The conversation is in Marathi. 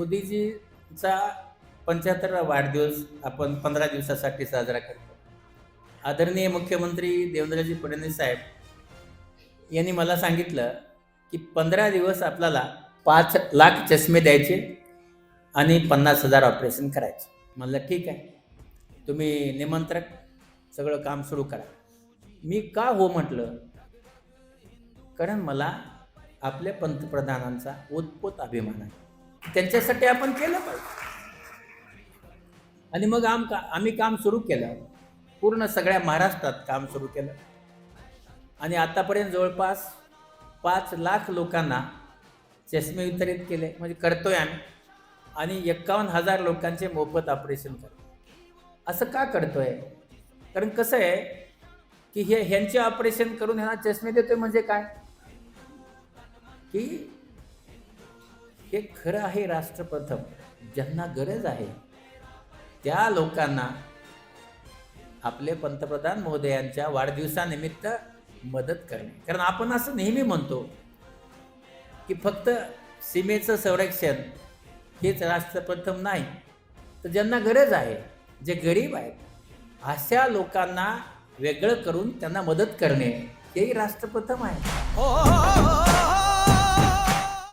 मोदीजीचा पंच्याहत्तरावा वाढदिवस आपण पंधरा दिवसासाठी साजरा करतो. आदरणीय मुख्यमंत्री देवेंद्रजी फडणवीस साहेब यांनी मला सांगितलं की पंधरा दिवस आपल्याला पाच लाख चष्मे द्यायचे आणि पन्नास हजार ऑपरेशन करायचे. म्हणलं ठीक आहे. तुम्ही निमंत्रक सगळं काम सुरू करा. मी का हो म्हटलं? कारण मला आपल्या पंतप्रधानांचा ओतपोत अभिमान आहे. त्यांच्यासाठी आपण केलं पाहिजे. आणि मग आम का आम्ही काम सुरू केलं. पूर्ण सगळ्या महाराष्ट्रात काम सुरू केलं. आणि आतापर्यंत जवळपास पाच लाख लोकांना चष्मे वितरित केले म्हणजे करतोय आम्ही. आणि एक्कावन्न हजार लोकांचे मोफत ऑपरेशन करतो असं का करतोय? कारण कसं आहे की हे ह्यांचे ऑपरेशन करून ह्यांना चष्मे देतोय म्हणजे काय? की हे खरं आहे राष्ट्रप्रथम. ज्यांना गरज आहे त्या लोकांना आपले पंतप्रधान महोदयांच्या वाढदिवसानिमित्त मदत करणे. कारण आपण असं नेहमी म्हणतो की फक्त सीमेचं संरक्षण हेच राष्ट्रप्रथम नाही. तर ज्यांना गरज आहे जे गरीब आहेत अशा लोकांना वेगळं करून त्यांना मदत करणे हेही राष्ट्रप्रथम आहे. हो, हो, हो, हो.